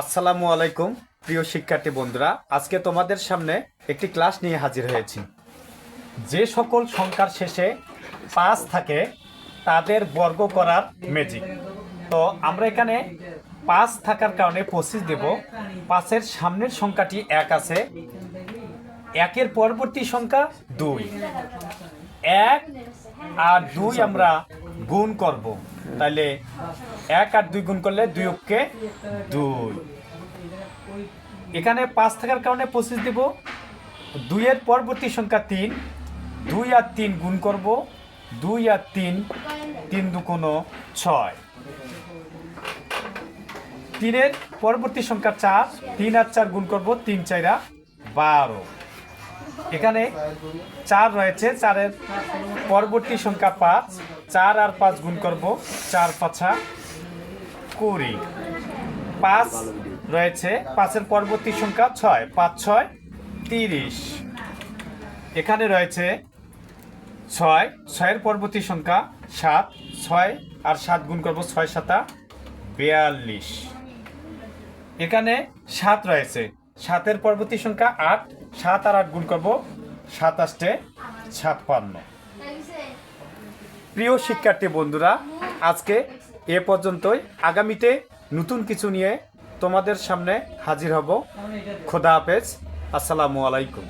আসসালামু আলাইকুম, প্রিয় শিক্ষার্থী বন্ধুরা। আজকে তোমাদের সামনে একটি ক্লাস নিয়ে হাজির হয়েছি। যে সকল সংখ্যার শেষে পাঁচ থাকে, তাদের বর্গ করার ম্যাজিক তো আমরা এখানে পাঁচ থাকার কারণে পঁচিশ দেব। পাঁচের সামনের সংখ্যাটি এক আছে। একের পরবর্তী সংখ্যা দুই। এক আর দুই আমরা গুণ করব। তাহলে এক আর দুই গুণ করলে দুই অক্ষে দুই। এখানে পাঁচ থাকার কারণে পঁচিশ দেব। দুইয়ের পরবর্তী সংখ্যা তিন। দুই আর তিন গুণ করব। দুই আর তিন তিন দু দুকোনো ছয়। তিনের পরবর্তী সংখ্যা চার। তিন আর চার গুণ করব, তিন চাইরা বারো। এখানে চার রয়েছে, চারের পরবর্তী সংখ্যা পাঁচ। চার আর পাঁচ গুণ করব, চার পাঁচা কুড়ি। পাঁচ রয়েছে, পাঁচের পরবর্তী সংখ্যা ছয়, পাঁচ ছয় তিরিশ। এখানে রয়েছে ছয়, ছয়ের পরবর্তী সংখ্যা সাত, ছয় আর সাত গুণ করব, ছয় সাতা বিয়াল্লিশ। এখানে সাত রয়েছে, সাতের পরবর্তী সংখ্যা আট, সাত আর আট গুণ করব, সাতাশটে ছাপ্পান্ন। প্রিয় শিক্ষার্থী বন্ধুরা, আজকে এ পর্যন্তই। আগামীতে নতুন কিছু নিয়ে তোমাদের সামনে হাজির হব। খোদা হাফেজ। আসসালামু আলাইকুম।